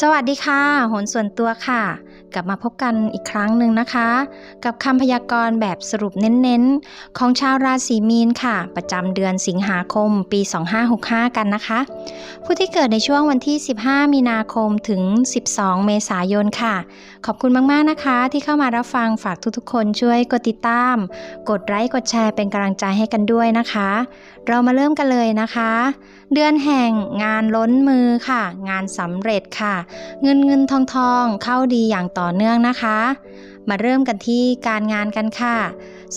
สวัสดีค่ะโหนส่วนตัวค่ะกลับมาพบกันอีกครั้งหนึ่งนะคะ กับคำพยากรณ์แบบสรุปเน้นๆ ของชาวราศีมีนค่ะ ประจำเดือนสิงหาคมปี 2565 กันนะคะ ผู้ที่เกิดในช่วงวันที่ 15 มีนาคมถึง 12 เมษายนค่ะ ขอบคุณมากๆนะคะ ที่เข้ามารับฟังฝากทุกๆ คนช่วยกดติดตาม กดไลค์กดแชร์เป็นกำลังใจให้กันด้วยนะคะ เรามาเริ่มกันเลยนะคะ เดือนแห่งงานล้นมือค่ะ งานสำเร็จค่ะ เงินเงินทองทองเข้าดีอย่างต่อเนื่องนะคะ มาเริ่มกันที่การงานกันค่ะ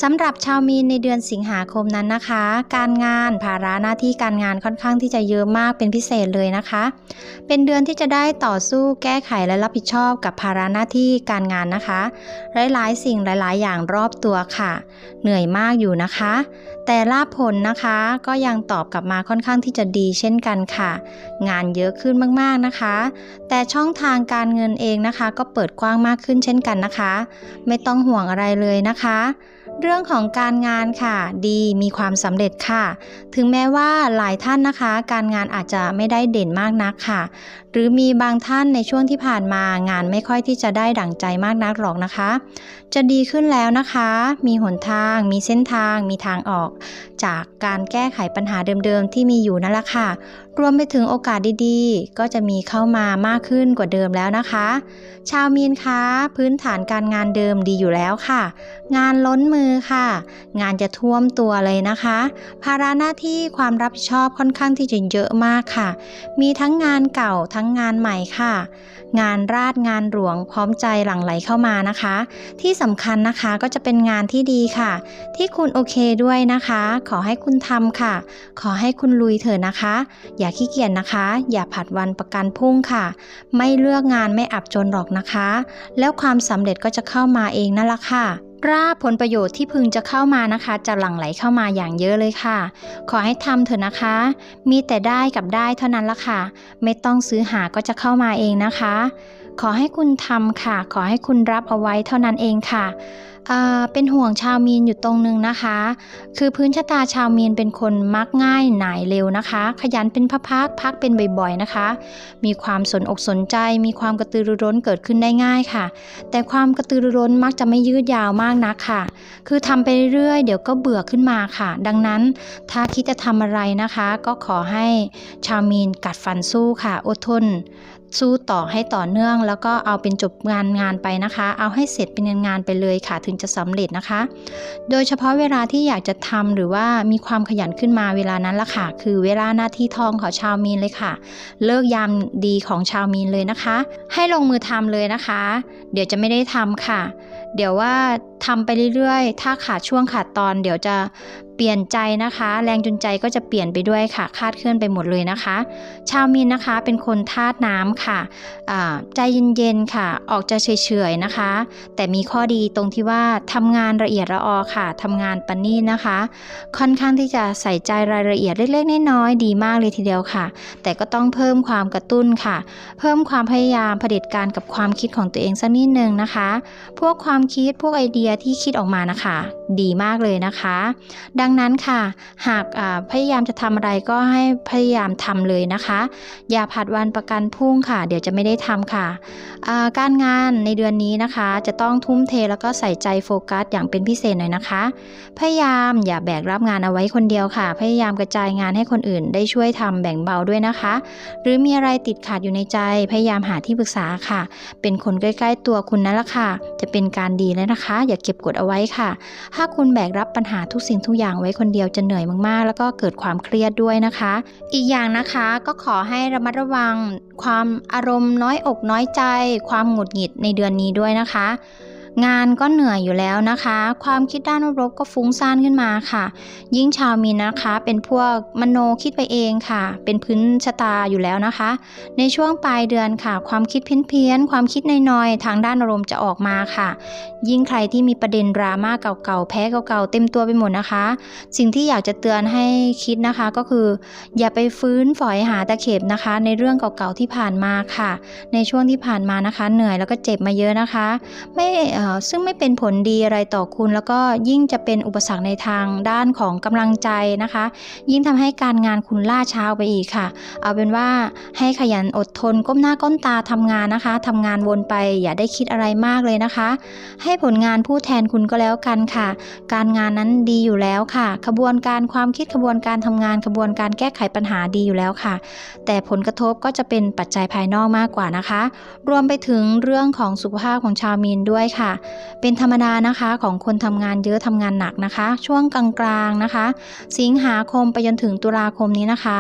สำหรับชาวมีนในเดือนสิงหาคมนั้นนะคะ การงานภาระหน้าที่การงานค่อนข้างที่จะเยอะมากเป็นพิเศษเลยนะคะ เป็นเดือนที่จะได้ต่อสู้แก้ไขและรับผิดชอบกับภาระหน้าที่การงานนะคะ หลายๆ สิ่งหลาย ๆ อย่างรอบตัวค่ะ เหนื่อยมากอยู่นะคะ แต่ลาภผลนะคะก็ยังตอบกลับมาค่อนข้างที่จะดีเช่นกันค่ะ งานเยอะขึ้นมาก ๆ นะคะ แต่ช่องทางการเงินเองนะคะ ก็เปิดกว้างมากขึ้นเช่นกันนะคะ ไม่ต้องห่วงอะไรเลยนะคะ เรื่องของการงานค่ะ ดีมีความสำเร็จค่ะ ถึงแม้ว่าหลายท่านนะคะ การงานอาจจะไม่ได้เด่นมากนักค่ะ รือมีบางท่านในช่วงที่ผ่านมางานไม่ค่อยที่จะได้ดั่งใจมากนักหรอกนะคะ จะดีขึ้นแล้วนะคะ มีหนทาง มีเส้นทาง มีทางออก จากการแก้ไขปัญหาเดิมๆที่มีอยู่นั่นแหละค่ะ รวมไปถึงโอกาสดีๆ ก็จะมีเข้ามามากขึ้นกว่าเดิมแล้วนะคะ ชาวมีนคะพื้นฐานการงานเดิมดีอยู่แล้วค่ะ งานล้นมือค่ะ งานจะท่วมตัวเลยนะคะ ภาระหน้าที่ความรับผิดชอบค่อนข้างที่จะเยอะมากค่ะ มีทั้งงานเก่าทั้งงานใหม่ค่ะ งานราดงานหลวงพร้อมใจหลั่งไหลเข้ามานะคะ ที่สำคัญนะคะก็จะเป็นงานที่ดีค่ะ ที่คุณโอเคด้วยนะคะ ขอให้คุณทำค่ะ ขอให้คุณลุยเถอะนะคะ อย่าขี้เกียจนะคะ อย่าผัดวันประกันพรุ่งค่ะ ไม่เลือกงานไม่อับจนหรอกนะคะ แล้วความสำเร็จก็จะเข้ามาเองนั่นแหละค่ะ ราบผลประโยชน์ที่พึงจะเข้ามานะคะ จะหลั่งไหลเข้ามาอย่างเยอะเลยค่ะ ขอให้ทำเถอะนะคะ มีแต่ได้กับได้เท่านั้นละค่ะ ไม่ต้องซื้อหาก็จะเข้ามาเองนะคะ ขอให้คุณทำค่ะ ขอให้คุณรับเอาไว้เท่านั้นเองค่ะเป็นห่วงชาวมีนอยู่ตรงนึงนะคะ คือพื้นชะตาชาวมีนเป็นคนมักง่ายหน่ายเร็วนะคะ ขยันเป็นพักๆพักเป็นบ่อยๆนะคะ มีความสนอกสนใจ มีความกระตือรือร้นเกิดขึ้นได้ง่ายค่ะ แต่ความกระตือรือร้นมักจะไม่ยืดยาวมากนักค่ะ คือทำไปเรื่อยๆเดี๋ยวก็เบื่อขึ้นมาค่ะ ดังนั้นถ้าคิดจะทำอะไรนะคะ ก็ขอให้ชาวมีนกัดฟันสู้ค่ะ อดทน สู้ต่อให้ต่อเนื่อง แล้วก็เอาเป็นจบงานงานไปนะคะ เอาให้เสร็จเป็นงานงานไปเลยค่ะ ถึงจะสำเร็จนะคะ โดยเฉพาะเวลาที่อยากจะทำหรือว่ามีความขยันขึ้นมาเวลานั้นละค่ะ คือเวลาหน้าที่ทองของชาวมีนเลยค่ะ เลิกยามดีของชาวมีนเลยนะคะ ให้ลงมือทำเลยนะคะ เดี๋ยวจะไม่ได้ทำค่ะ เดี๋ยวว่าทำไปเรื่อยๆ ถ้าขาดช่วงขาดตอนเดี๋ยวจะเปลี่ยนใจนะคะ แรงจูงใจก็จะเปลี่ยนไปด้วยค่ะ คาดเคลื่อนไปหมดเลยนะคะ ชาวมีนนะคะเป็นคนธาตุน้ำค่ะใจเย็นๆค่ะ ออกจะเฉยๆนะคะ แต่มีข้อดีตรงที่ว่าทำงานละเอียดละออค่ะทำงานปนนีตนะคะ ค่อนข้างที่จะใส่ใจรายละเอียดเล็กๆน้อยๆดีมากเลยทีเดียวค่ะ แต่ก็ต้องเพิ่มความกระตุ้นค่ะ เพิ่มความพยายามเผด็จการกับความคิดของตัวเองสักนิดนึงนะคะ พวกความคิดพวกไอเดียที่คิดออกมานะคะ ดีมากเลยนะคะ ดังนั้นค่ะ หากพยายามจะทำอะไรก็ให้พยายามทำเลยนะคะ อย่าผัดวันประกันพรุ่งค่ะ เดี๋ยวจะไม่ได้ทำค่ะการงานในเดือนนี้นะคะ จะต้องทุ่มเทแล้วก็ใส่ใจโฟกัสอย่างเป็นพิเศษหน่อยนะคะ พยายามอย่าแบกรับงานเอาไว้คนเดียวค่ะ พยายามกระจายงานให้คนอื่น ได้ช่วยทำแบ่งเบาด้วยนะคะ หรือมีอะไรติดขัดอยู่ในใจ พยายามหาที่ปรึกษาค่ะ เป็นคนใกล้ ๆ ตัวคุณนั่นแหละค่ะ จะเป็นการดีแล้วนะคะ อย่าเก็บกดเอาไว้ค่ะ ถ้าคุณแบกรับปัญหาทุกสิ่งทุกอย่างไว้คนเดียวจะเหนื่อยมากๆ แล้วก็เกิดความเครียดด้วยนะคะ อีกอย่างนะคะก็ขอให้ระมัดระวัง ความอารมณ์น้อยอกน้อยใจ ความหงุดหงิดในเดือนนี้ด้วยนะคะ งานก็เหนื่อยอยู่แล้วนะคะ ความคิดด้านลบก็ฟุ้งซ่านขึ้นมาค่ะ ยิ่งชาวมีนนะคะ เป็นพวกมโนคิดไปเองค่ะ เป็นพื้นชะตาอยู่แล้วนะคะ ในช่วงปลายเดือนค่ะ ความคิดเพี้ยนๆความคิดน้อยๆทางด้านอารมณ์จะออกมาค่ะ ยิ่งใครที่มีประเด็นดราม่าเก่าๆแพ้เก่าๆเต็มตัวไปหมดนะคะ สิ่งที่อยากจะเตือนให้คิดนะคะก็คือ อย่าไปฟื้นฝอยหาตะเข็บนะคะ ในเรื่องเก่าๆที่ผ่านมาค่ะ ในช่วงที่ผ่านมานะคะ เหนื่อยแล้วก็เจ็บมาเยอะนะคะ ไม่ซึ่งไม่เป็นผลดีอะไรต่อคุณ แล้วก็ยิ่งจะเป็นอุปสรรคในทางด้านของกำลังใจนะคะ ยิ่งทำให้การงานคุณล่าช้าไปอีกค่ะ เอาเป็นว่าให้ขยันอดทนก้มหน้าก้มตาทำงานนะคะทำงานวนไปอย่าได้คิดอะไรมากเลยนะคะ ให้ผลงานผู้แทนคุณก็แล้วกันค่ะ การงานนั้นดีอยู่แล้วค่ะ ขบวนการความคิดขบวนการทำงานขบวนการแก้ไขปัญหาดีอยู่แล้วค่ะ แต่ผลกระทบก็จะเป็นปัจจัยภายนอกมากกว่านะคะ รวมไปถึงเรื่องของสุขภาพของชาวมีนด้วยค่ะเป็นธรรมดานะคะของคนทำงานเยอะทำงานหนักนะคะ ช่วงกลางๆนะคะ สิงหาคมไปจนถึงตุลาคมนี้นะคะ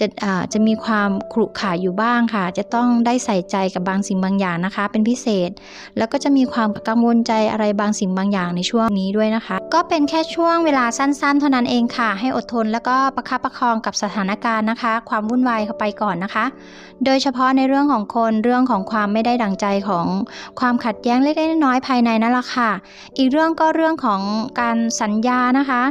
จะะจะมีความขรุขระอยู่บ้างค่ะ จะต้องได้ใส่ใจกับบางสิ่งบางอย่างนะคะ เป็นพิเศษ แล้วก็จะมีความกังวลใจอะไรบางสิ่งบางอย่างในช่วงนี้ด้วยนะคะ ก็เป็นแค่ช่วงเวลาสั้นๆ เท่านั้นเองค่ะ ให้อดทนแล้วก็ประคับประคองกับสถานการณ์นะคะ ความวุ่นวายเข้าไปก่อนนะคะ โดยเฉพาะในเรื่องของคนเรื่องของความไม่ได้ดังใจของความขัดแย้งเล็กๆน้อยๆภายในนั่นแหละค่ะ อีกเรื่องก็เรื่องของการสัญญานะคะ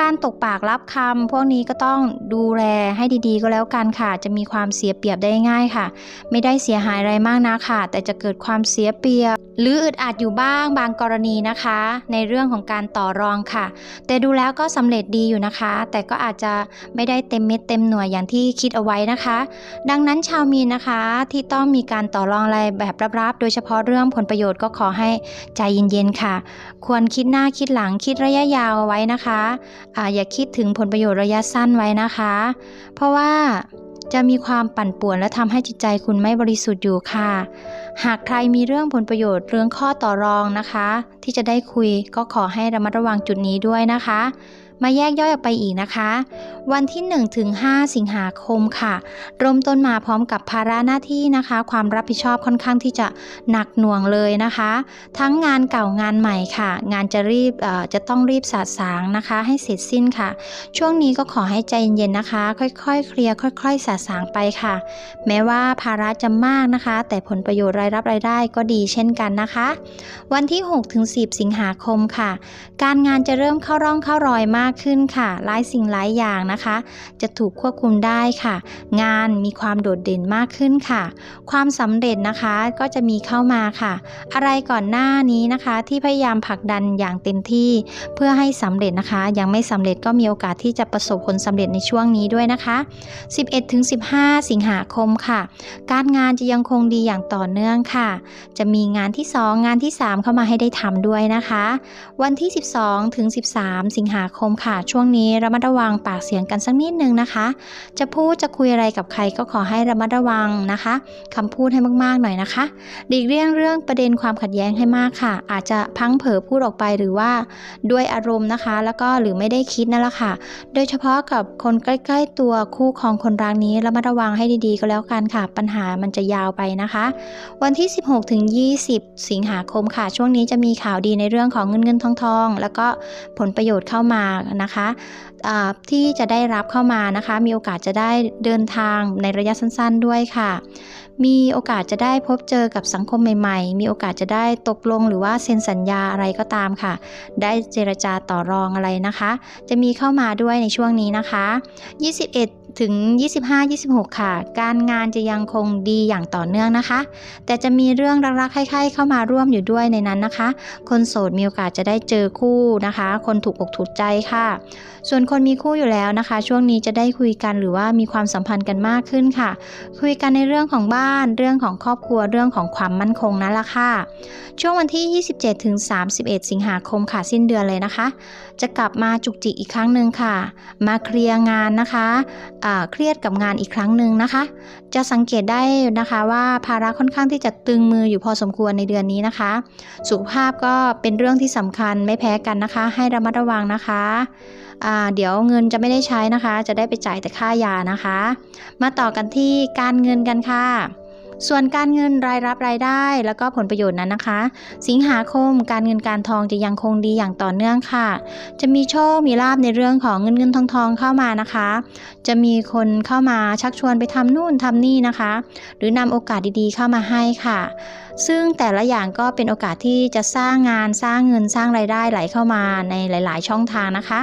การตกปากรับคำพวกนี้ก็ต้องดูแลให้ดีๆ ก็แล้วกันค่ะ จะมีความเสียเปรียบได้ง่ายค่ะ ไม่ได้เสียหายอะไรมากนะค่ะ แต่จะเกิดความเสียเปรียบ หรืออึดอัดอยู่บ้างบางกรณีนะคะ ในเรื่องของการต่อรองค่ะ แต่ดูแล้วก็สำเร็จดีอยู่นะคะ แต่ก็อาจจะไม่ได้เต็มเม็ดเต็มหน่วยอย่างที่คิดเอาไว้นะคะ ดังนั้นชาวมีนนะคะที่ต้องมีการต่อรองอะไรแบบรับๆ โดยเฉพาะเรื่องผลประโยชน์ก็ขอให้ใจเย็นๆค่ะ ควรคิดหน้าคิดหลังคิดระยะยาวเอาไว้นะคะออย่าคิดถึงผลประโยชน์ระยะสั้นไว้นะคะ เพราะว่า จะมีความปั่นป่วนและทำให้จิตใจคุณไม่บริสุทธิ์อยู่ค่ะ หากใครมีเรื่องผลประโยชน์เรื่องข้อต่อรองนะคะ ที่จะได้คุยก็ขอให้ระมัดระวังจุดนี้ด้วยนะคะ มาแยกย่อยออกไปอีกนะคะ วันที่1ถึง5สิงหาคมค่ะเริ่มต้นมาพร้อมกับภาระหน้าที่นะคะ ความรับผิดชอบค่อนข้างที่จะหนักหน่วงเลยนะคะ ทั้งงานเก่างานใหม่ค่ะ งานจะรีบจะต้องรีบสาสางนะคะ ให้เสร็จสิ้นค่ะ ช่วงนี้ก็ขอให้ใจเย็นๆนะคะ ค่อยๆ เคลียร์ค่อย ๆ สาสางไปค่ะ แม้ว่าภาระจะมากนะคะ แต่ผลประโยชน์รายรับรายได้ก็ดีเช่นกันนะคะ วันที่6ถึง10 สิงหาคมค่ะ การงานจะเริ่มเข้าร่องเข้ารอยมากขึ้นค่ะ หลายสิ่งหลายอย่างนะคะ จะถูกควบคุมได้ค่ะ งานมีความโดดเด่นมากขึ้นค่ะ ความสำเร็จนะคะก็จะมีเข้ามาค่ะ อะไรก่อนหน้านี้นะคะ ที่พยายามผลักดันอย่างเต็มที่เพื่อให้สำเร็จนะคะ ยังไม่สำเร็จก็มีโอกาสที่จะประสบผลสำเร็จในช่วงนี้ด้วยนะคะ 11-15 สิงหาคมค่ะ การงานจะยังคงดีอย่างต่อเนื่องค่ะ จะมีงานที่ 2 งานที่ 3 เข้ามาให้ได้ทำด้วยนะคะ วันที่ 12ถึง13 สิงหาคมค่ะ ช่วงนี้ระมัดระวังปากเสียงกันสักนิดนึงนะคะ จะพูดจะคุยอะไรกับใครก็ขอให้ระมัดระวังนะคะคำพูดให้มากๆหน่อยนะคะหลีกเลี่ยงเรื่องประเด็นความขัดแย้งให้มากค่ะ อาจจะพังเผลอพูดออกไปหรือว่าด้วยอารมณ์นะคะ แล้วก็หรือไม่ได้คิดนั่นแหละค่ะ โดยเฉพาะกับคนใกล้ ๆ ตัวคู่ครองคนรักนี้ระมัดระวังให้ดีๆ ก็แล้วกันค่ะ ปัญหามันจะยาวไปนะคะ วันที่ 16ถึง20 สิงหาคมค่ะ ช่วงนี้จะมีข่าวดีในเรื่องของเงินเงินทองทอง แล้วก็ผลประโยชน์เข้ามานะคะที่จะได้รับเข้ามานะคะ มีโอกาสจะได้เดินทางในระยะสั้นๆด้วยค่ะ มีโอกาสจะได้พบเจอกับสังคมใหม่ ๆ มีโอกาสจะได้ตกลงหรือว่าเซ็นสัญญาอะไรก็ตามค่ะ ได้เจรจาต่อรองอะไรนะคะ จะมีเข้ามาด้วยในช่วงนี้นะคะ 21 ถึง 25 26 ค่ะ การงานจะยังคงดีอย่างต่อเนื่องนะคะ แต่จะมีเรื่องรักๆใคร่ๆเข้ามาร่วมอยู่ด้วยในนั้นนะคะ คนโสดมีโอกาสจะได้เจอคู่นะคะ คนถูกอกถูกใจค่ะ ส่วนคนมีคู่อยู่แล้วนะคะ ช่วงนี้จะได้คุยกันหรือว่ามีความสัมพันธ์กันมากขึ้นค่ะ คุยกันในเรื่องของบ้าน เรื่องของครอบครัว เรื่องของความมั่นคงนั่นแหละค่ะ ช่วงวันที่ 27ถึง31 สิงหาคมค่ะสิ้นเดือนเลยนะคะ จะกลับมาจุกจิกอีกครั้งหนึ่งค่ะ มาเคลียร์งานนะคะเครียดกับงานอีกครั้งหนึ่งนะคะ จะสังเกตได้นะคะว่าภาระค่อนข้างที่จะตึงมืออยู่พอสมควรในเดือนนี้นะคะ สุขภาพก็เป็นเรื่องที่สำคัญไม่แพ้กันนะคะ ให้ระมัดระวังนะคะเดี๋ยวเงินจะไม่ได้ใช้นะคะ จะได้ไปจ่ายแต่ค่ายานะคะ มาต่อกันที่การเงินกันค่ะ ส่วนการเงินรายรับรายได้ แล้วก็ผลประโยชน์นั้นนะคะ สิงหาคมการเงินการทองจะยังคงดีอย่างต่อเนื่องค่ะ จะมีโชคมีลาบในเรื่องของเงินเงินทองทองเข้ามานะคะ จะมีคนเข้ามาชักชวนไปทำนู่นทำนี่นะคะ หรือนำโอกาสดีๆเข้ามาให้ค่ะ ซึ่งแต่ละอย่างก็เป็นโอกาสที่จะสร้างงานสร้างเงินสร้างรายได้ไหลเข้ามาในหลาย ๆ ช่องทางนะคะ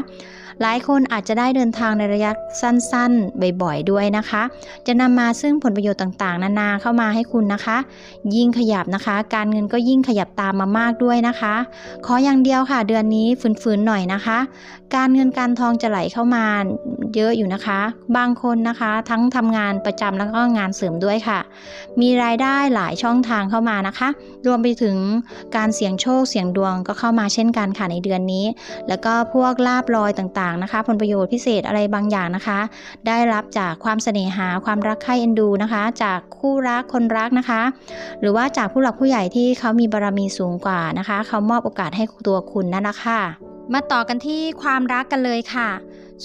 หลายคนอาจจะได้เดินทางในระยะสั้นๆ บ่อยๆ ด้วยนะคะ จะนำมาซึ่งผลประโยชน์ต่างๆ นานาเข้ามาให้คุณนะคะ ยิ่งขยับนะคะ การเงินก็ยิ่งขยับตามมามากด้วยนะคะ ขออย่างเดียวค่ะ เดือนนี้ฝืนๆหน่อยนะคะ การเงินการทองจะไหลเข้ามาเยอะอยู่นะคะ บางคนนะคะ ทั้งทำงานประจำแล้วก็งานเสริมด้วยค่ะ มีรายได้หลายช่องทางเข้ามานะคะ รวมไปถึงการเสี่ยงโชคเสี่ยงดวงก็เข้ามาเช่นกันค่ะในเดือนนี้ แล้วก็พวกลาบลอยต่างๆนะคะ ผลประโยชน์พิเศษอะไรบางอย่างนะคะ ได้รับจากความเสน่หาความรักใคร่เอ็นดูนะคะ จากคู่รักคนรักนะคะ หรือว่าจากผู้หลักผู้ใหญ่ที่เขามีบารมีสูงกว่านะคะ เขามอบโอกาสให้ตัวคุณนั่นแหละค่ะมาต่อกันที่ความรักกันเลยค่ะ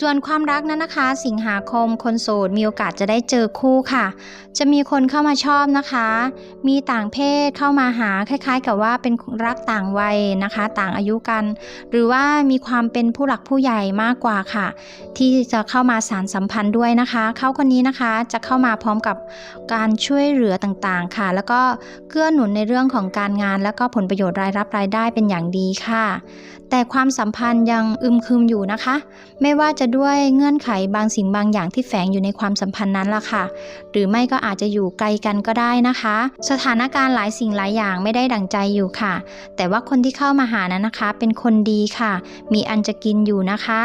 ส่วนความรักนั้นนะคะ สิงหาคมคนโสดมีโอกาสจะได้เจอคู่ค่ะ จะมีคนเข้ามาชอบนะคะ มีต่างเพศเข้ามาหาคล้าย ๆ กับว่าเป็นรักต่างวัยนะคะ ต่างอายุกัน หรือว่ามีความเป็นผู้หลักผู้ใหญ่มากกว่าค่ะ ที่จะเข้ามาสารสัมพันธ์ด้วยนะคะ เขาคนนี้นะคะจะเข้ามาพร้อมกับการช่วยเหลือต่างๆค่ะ แล้วก็เกื้อหนุนในเรื่องของการงาน แล้วก็ผลประโยชน์รายรับรายได้เป็นอย่างดีค่ะ แต่ความสัมพันธ์ยังอึมครึมอยู่นะคะ ไม่ว่าจะด้วยเงื่อนไขบางสิ่งบางอย่างที่แฝงอยู่ในความสัมพันธ์นั้นล่ะค่ะ หรือไม่ก็อาจจะอยู่ไกลกันก็ได้นะคะ สถานการณ์หลายสิ่งหลายอย่างไม่ได้ดังใจอยู่ค่ะ แต่ว่าคนที่เข้ามาหานั้นนะคะ เป็นคนดีค่ะ มีอันจะกินอยู่นะคะ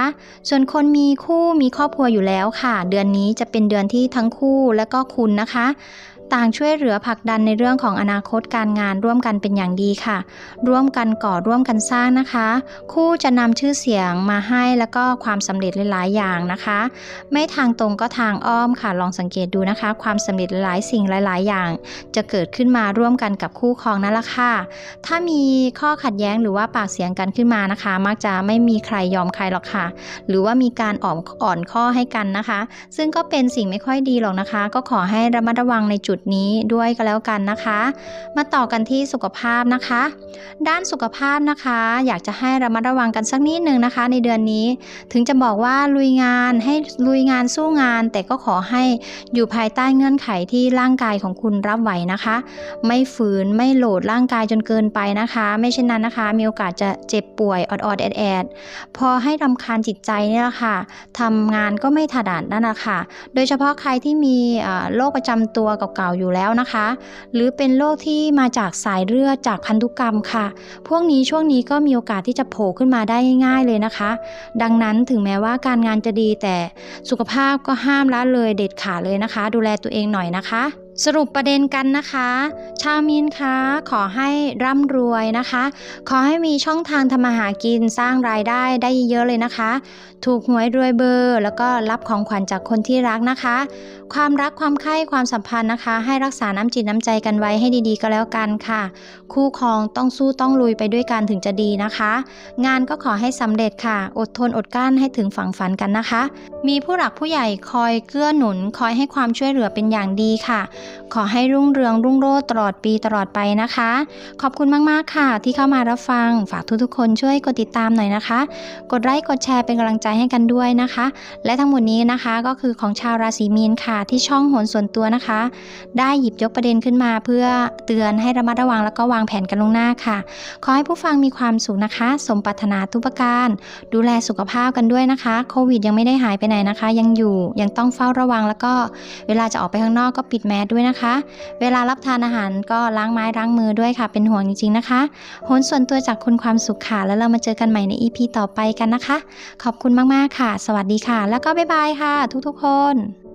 ส่วนคนมีคู่มีครอบครัวอยู่แล้วค่ะ เดือนนี้จะเป็นเดือนที่ทั้งคู่และก็คุณนะคะ ต่างช่วยเหลือผลักดันในเรื่องของอนาคตการงานร่วมกันเป็นอย่างดีค่ะ ร่วมกันก่อร่วมกันสร้างนะคะ คู่จะนำชื่อเสียงมาให้แล้วก็ความสำเร็จหลายๆอย่างนะคะ ไม่ทางตรงก็ทางอ้อมค่ะลองสังเกตดูนะคะ ความสำเร็จหลายสิ่งหลาย ๆ อย่าง จะเกิดขึ้นมาร่วมกันกับคู่ครองนั่นแหละค่ะ ถ้ามีข้อขัดแย้งหรือว่าปากเสียงกันขึ้นมานะคะ มักจะไม่มีใครยอมใครหรอกค่ะ หรือว่ามีการอ่อนข้อให้กันนะคะ ซึ่งก็เป็นสิ่งไม่ค่อยดีหรอกนะคะ ก็ขอให้ระมัดระวังในจุดนี้ด้วยก็แล้วกันนะคะ มาต่อกันที่สุขภาพนะคะ ด้านสุขภาพนะคะ อยากจะให้ระมัดระวังกันสักนิดนึงนะคะ ในเดือนนี้ ถึงจะบอกว่าลุยงานให้ลุยงานสู้งาน แต่ก็ขอให้อยู่ภายใต้เงื่อนไขที่ร่างกายของคุณรับไหวนะคะ ไม่ฝืนไม่โหลดร่างกายจนเกินไปนะคะ ไม่เช่นนั้นนะคะ มีโอกาสจะเจ็บป่วยออดๆแอดแอดๆพอให้รำคาญจิตใจนี่แหละค่ะทำงานก็ไม่ถนัดนั่นแหละค่ะ โดยเฉพาะใครที่มีโรคประจำตัวเก่าาอยู่แล้วนะคะ หรือเป็นโรคที่มาจากสายเลือดจากพันธุกรรมค่ะ พวกนี้ช่วงนี้ก็มีโอกาสที่จะโผล่ขึ้นมาได้ง่าย ๆเลยนะคะ ดังนั้นถึงแม้ว่าการงานจะดีแต่สุขภาพก็ห้ามละเลยเด็ดขาดเลยนะคะ ดูแลตัวเองหน่อยนะคะ สรุปประเด็นกันนะคะ ชาวมีนคะขอให้ร่ำรวยนะคะ ขอให้มีช่องทางทำมาหากินสร้างรายได้ได้เยอะเลยนะคะ ถูกหวยรวยเบอร์ แล้วก็รับของขวัญจากคนที่รักนะคะ ความรักความใคร่ความสัมพันธ์นะคะ ให้รักษาน้ำจิตน้ำใจกันไว้ให้ดีๆ ก็แล้วกันค่ะ คู่ครองต้องสู้ต้องลุยไปด้วยกันถึงจะดีนะคะ งานก็ขอให้สำเร็จค่ะ อดทนอดกลั้นให้ถึงฝั่งฝันกันนะคะ มีผู้หลักผู้ใหญ่คอยเกื้อหนุน คอยให้ความช่วยเหลือเป็นอย่างดีค่ะขอให้รุ่งเรืองรุ่งโรจน์ตลอดปีตลอดไปนะคะ ขอบคุณมาก ๆ ค่ะ ที่เข้ามารับฟัง ฝากทุก ๆ คนช่วยกดติดตามหน่อยนะคะ กดไลค์กดแชร์เป็นกำลังใจให้กันด้วยนะคะ และทั้งหมดนี้นะคะก็คือของชาวราศีมีนค่ะที่ช่องโหนส่วนตัวนะคะ ได้หยิบยกประเด็นขึ้นมา เพื่อเตือนให้ระมัดระวังแล้วก็วางแผนกันลงหน้าค่ะ ขอให้ผู้ฟังมีความสุขนะคะ สมปรารถนาทุกประการ ดูแลสุขภาพกันด้วยนะคะโควิดยังไม่ได้หายไปไหนนะคะ ยังอยู่ยังต้องเฝ้าระวังแล้วก็เวลาจะออกไปข้างนอกก็ปิดแมสด้วยด้วยนะคะ เวลารับทานอาหารก็ล้างไม้ล้างมือด้วยค่ะ เป็นห่วงจริงๆนะคะโหนส่วนตัวจากคุณความสุขค่ะ แล้วเรามาเจอกันใหม่ใน EP ต่อไปกันนะคะ ขอบคุณมากๆค่ะ สวัสดีค่ะ แล้วก็บ๊ายบายค่ะ ทุกๆคน